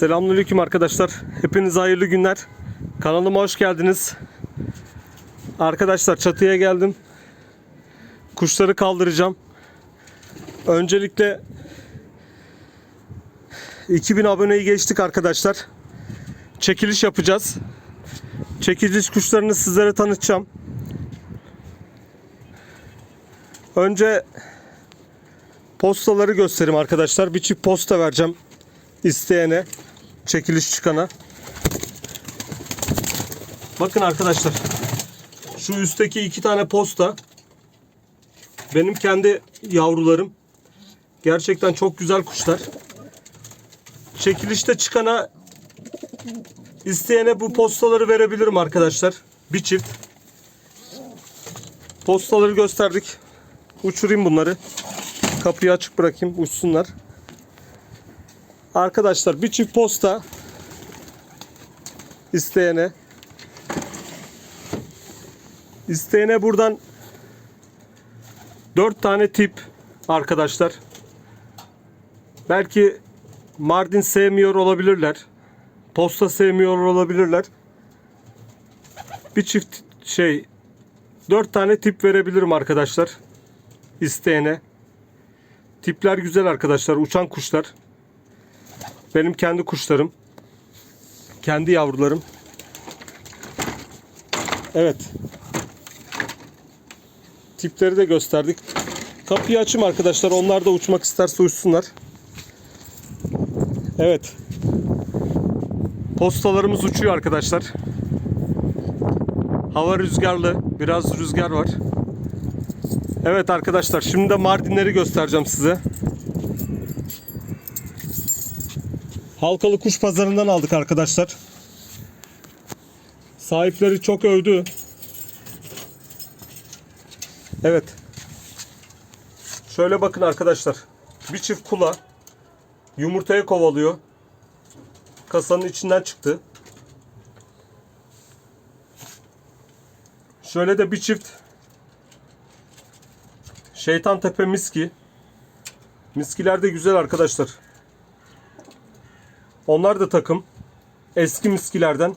Selamünaleyküm arkadaşlar. Hepinize hayırlı günler. Kanalıma hoş geldiniz. Arkadaşlar çatıya geldim. Kuşları kaldıracağım. Öncelikle 2000 aboneyi geçtik arkadaşlar. Çekiliş yapacağız. Çekiliş kuşlarını sizlere tanıtacağım. Önce postaları göstereyim arkadaşlar. Bir çift posta vereceğim isteyene, çekiliş çıkana. Bakın arkadaşlar. Şu üstteki iki tane posta benim kendi yavrularım. Gerçekten çok güzel kuşlar. Çekilişte çıkana isteyene bu postaları verebilirim arkadaşlar. Bir çift. Postaları gösterdik. Uçurayım bunları. Kapıyı açık bırakayım uçsunlar. Arkadaşlar bir çift posta isteyene isteyene buradan 4 tane tip arkadaşlar. Belki Mardin sevmiyor olabilirler. Posta sevmiyor olabilirler. Bir çift şey 4 tane tip verebilirim arkadaşlar. isteyene. Tipler güzel arkadaşlar. Uçan kuşlar. Benim kendi kuşlarım. Kendi yavrularım. Evet. Tipleri de gösterdik. Kapıyı açayım arkadaşlar. Onlar da uçmak isterse uçsunlar. Evet. Postalarımız uçuyor arkadaşlar. Hava rüzgarlı. Biraz rüzgar var. Evet arkadaşlar. Şimdi de Mardinleri göstereceğim size. Halkalı kuş pazarından aldık arkadaşlar. Sahipleri çok övdü. Evet. Şöyle bakın arkadaşlar. Bir çift kula yumurtayı kovalıyor. Kasanın içinden çıktı. Şöyle de bir çift Şeytan Tepe miski. Miskiler de güzel arkadaşlar. Onlar da takım. Eski miskilerden.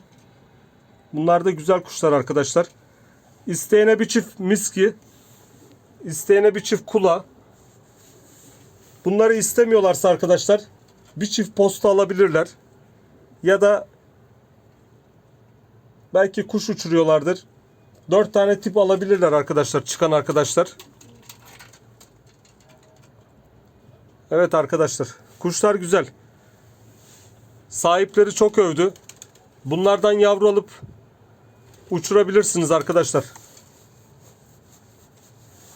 Bunlar da güzel kuşlar arkadaşlar. İsteyene bir çift miski. isteyene bir çift kula. Bunları istemiyorlarsa arkadaşlar bir çift posta alabilirler. Ya da belki kuş uçuruyorlardır. 4 tane tip alabilirler arkadaşlar. Çıkan arkadaşlar. Evet arkadaşlar. Kuşlar güzel. Sahipleri çok övdü. Bunlardan yavru alıp uçurabilirsiniz arkadaşlar.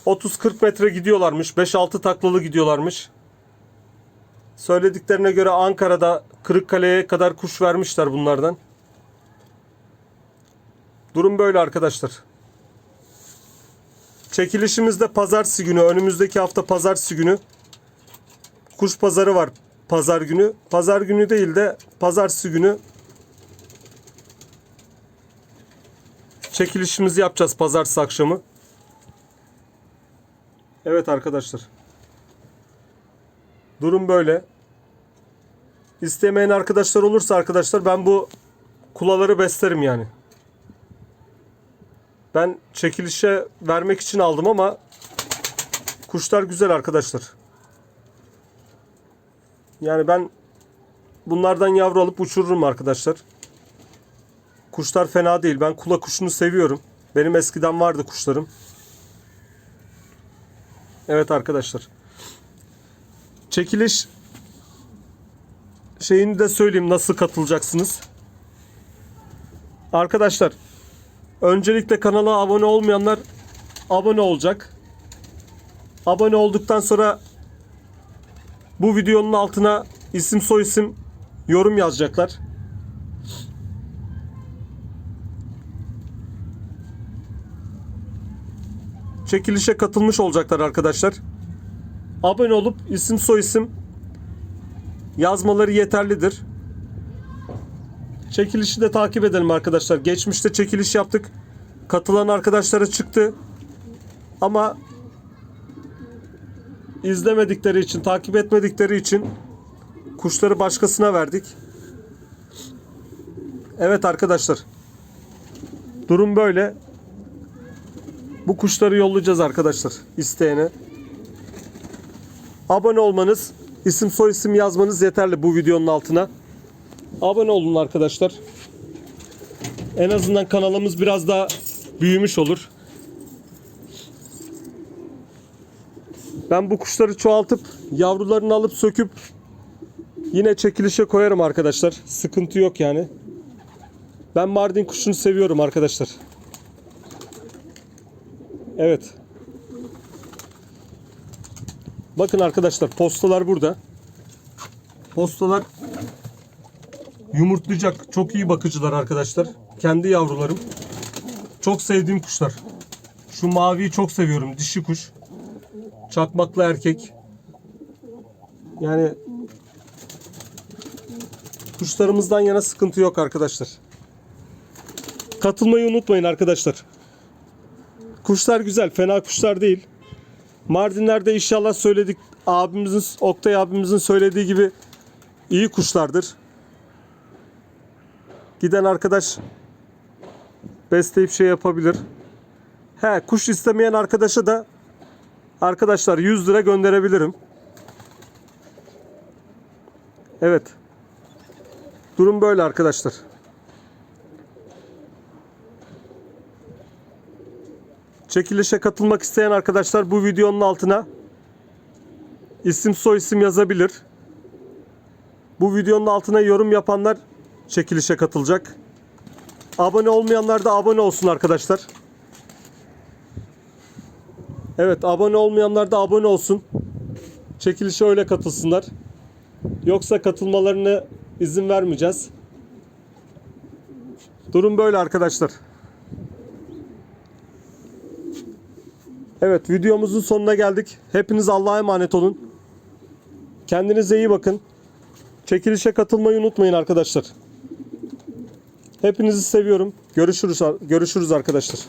30-40 metre gidiyorlarmış. 5-6 taklalı gidiyorlarmış. Söylediklerine göre Ankara'da Kırıkkale'ye kadar kuş vermişler bunlardan. Durum böyle arkadaşlar. Çekilişimizde pazartesi günü, önümüzdeki hafta pazartesi günü kuş pazarı var pazar günü. Pazar günü değil de pazartesi günü çekilişimizi yapacağız pazartesi akşamı. Evet arkadaşlar. Durum böyle. İstemeyen arkadaşlar olursa arkadaşlar ben bu kulaları beslerim yani. Ben çekilişe vermek için aldım ama kuşlar güzel arkadaşlar. Yani ben bunlardan yavru alıp uçururum arkadaşlar. Kuşlar fena değil. Ben kula kuşunu seviyorum. Benim eskiden vardı kuşlarım. Evet arkadaşlar. Çekiliş şeyini de söyleyeyim nasıl katılacaksınız. Arkadaşlar öncelikle kanala abone olmayanlar abone olacak. Abone olduktan sonra bu videonun altına isim soyisim yorum yazacaklar. Çekilişe katılmış olacaklar arkadaşlar. Abone olup isim soyisim yazmaları yeterlidir. Çekilişi de takip edelim arkadaşlar. Geçmişte çekiliş yaptık. Katılan arkadaşlara çıktı. Ama izlemedikleri için, takip etmedikleri için kuşları başkasına verdik. Evet arkadaşlar. Durum böyle. Bu kuşları yollayacağız arkadaşlar isteyene. Abone olmanız, isim soy isim yazmanız yeterli bu videonun altına. Abone olun arkadaşlar. En azından kanalımız biraz daha büyümüş olur. Ben bu kuşları çoğaltıp yavrularını alıp söküp yine çekilişe koyarım arkadaşlar. Sıkıntı yok yani. Ben Mardin kuşunu seviyorum arkadaşlar. Evet. Bakın arkadaşlar postalar burada. Postalar yumurtlayacak. Çok iyi bakıcılar arkadaşlar. Kendi yavrularım. Çok sevdiğim kuşlar. Şu maviyi çok seviyorum. Dişi kuş. Çakmaklı erkek. Yani kuşlarımızdan yana sıkıntı yok arkadaşlar. Katılmayı unutmayın arkadaşlar. Kuşlar güzel, fena kuşlar değil. Mardinler'de inşallah söyledik abimizin Oktay abimizin söylediği gibi iyi kuşlardır. Giden arkadaş besleyip şey yapabilir. He kuş istemeyen arkadaşa da arkadaşlar 100 lira gönderebilirim. Evet. Durum böyle arkadaşlar. Çekilişe katılmak isteyen arkadaşlar bu videonun altına isim soy isim yazabilir. Bu videonun altına yorum yapanlar çekilişe katılacak. Abone olmayanlar da abone olsun arkadaşlar. Evet abone olmayanlar da abone olsun. Çekilişe öyle katılsınlar. Yoksa katılmalarını izin vermeyeceğiz. Durum böyle arkadaşlar. Evet videomuzun sonuna geldik. Hepiniz Allah'a emanet olun. Kendinize iyi bakın. Çekilişe katılmayı unutmayın arkadaşlar. Hepinizi seviyorum. Görüşürüz görüşürüz arkadaşlar.